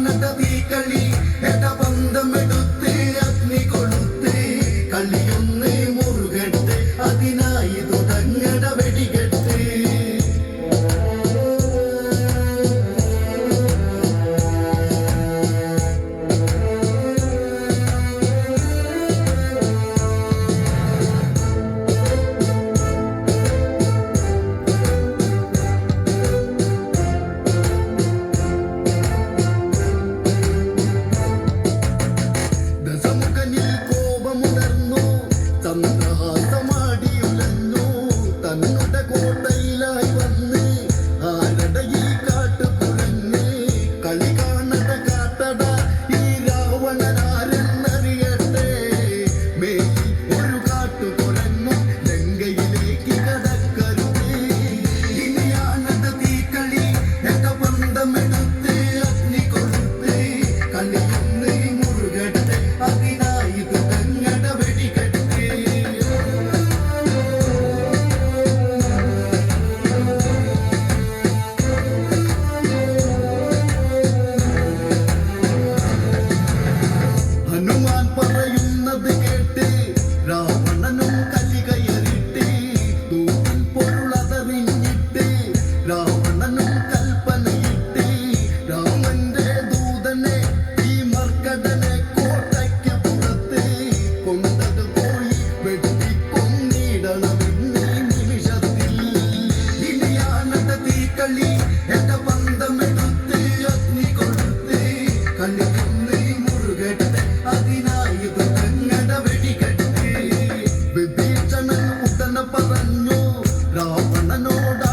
കണ്ണത വീ കളി എട ബന്ധമിടും പരിഹാസമാടിയുലഞ്ഞു തങ്ങളുടെ കോട്ടയിലായി വന്ന് ആരടയിൽ കാട്ടുപുഴങ്ങ് കളി കാണട കാട്ടട ഈ രാവണനാരെന്നറിയട്ടെ. മേലിൽ ഒരു കാട്ടുകുരങ്ങും ലങ്കയിലേക്ക് കടക്കരുത്. ഇനിയാണത് തീക്കളി എന്റെ ബന്ധമെടുത്ത് അഗ്നി കൊടുത്ത് കളിയൊന്നും രാവണനും കലികയറിട്ട് ദൂതൻ പൊരുളതറിഞ്ഞിട്ട് രാവണനും കൽപ്പനയിട്ട് രാമന്റെ ദൂതനെ ഈ മർക്കടനെ കോട്ടയ്ക്ക് പുറത്ത് കൊണ്ടത് പോയി വെട്ടിക്കൊന്നിടണമെന്ന് നിമിഷത്തിൽ. ഇനിയാണത് തീക്കളി എന്റെ ബന്ധമെടുത്ത് അഗ്നി കൊടുത്ത് കണ്ണി ಗಮನ ನೋಡ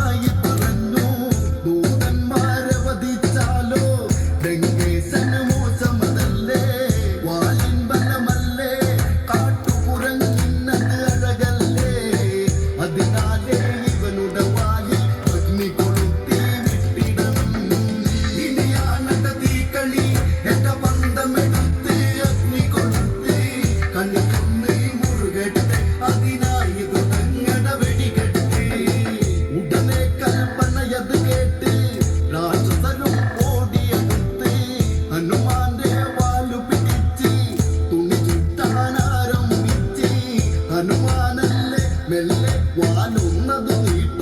എന്നെ വാനൊന്നതു നീട്ടി